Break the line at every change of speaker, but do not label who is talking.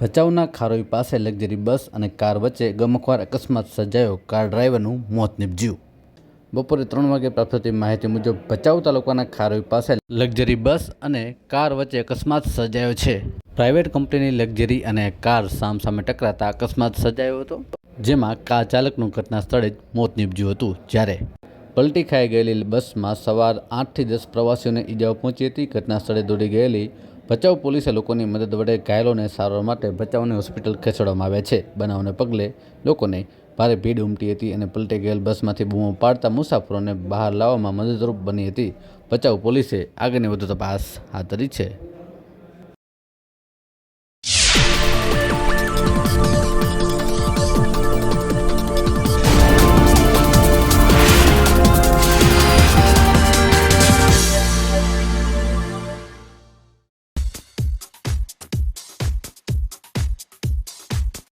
ભચાઉના ખારોઈ પાસે luxury bus અને car વચ્ચે ગમખ્વાર અકસ્માત સર્જાયો. કાર ડ્રાઈવરનું મોત નીપજ્યું. બપોરે ત્રણ વાગે પ્રાપ્ત થતી માહિતી મુજબ ભચાઉ તાલુકાના ખારોઈ પાસે લક્ઝરી બસ અને કાર વચ્ચે અકસ્માત સર્જાયો છે. પ્રાઇવેટ કંપનીની લક્ઝરી અને કાર સામસામે ટકરાતા અકસ્માત સર્જાયો હતો, જેમાં કાર ચાલકનું ઘટના સ્થળે જ મોત નીપજ્યું હતું. જ્યારે પલટી ખાઈ ગયેલી બસમાં સવાર આઠથી દસ પ્રવાસીઓને ઈજાઓ પહોંચી હતી. ઘટના સ્થળે દોડી ગયેલી ભચાઉ પોલીસે લોકોની મદદ વડે ઘાયલોને સારવાર માટે ભચાઉની હોસ્પિટલ ખસેડવામાં આવ્યા છે. બનાવને પગલે લોકોને ભારે ભીડ ઉમટી હતી અને પલટી ગયેલ બસમાંથી બૂમો પાડતા મુસાફરોને બહાર લાવવામાં મદદરૂપ બની હતી. ભચાઉ પોલીસે આગળની વધુ તપાસ હાથ ધરી છે.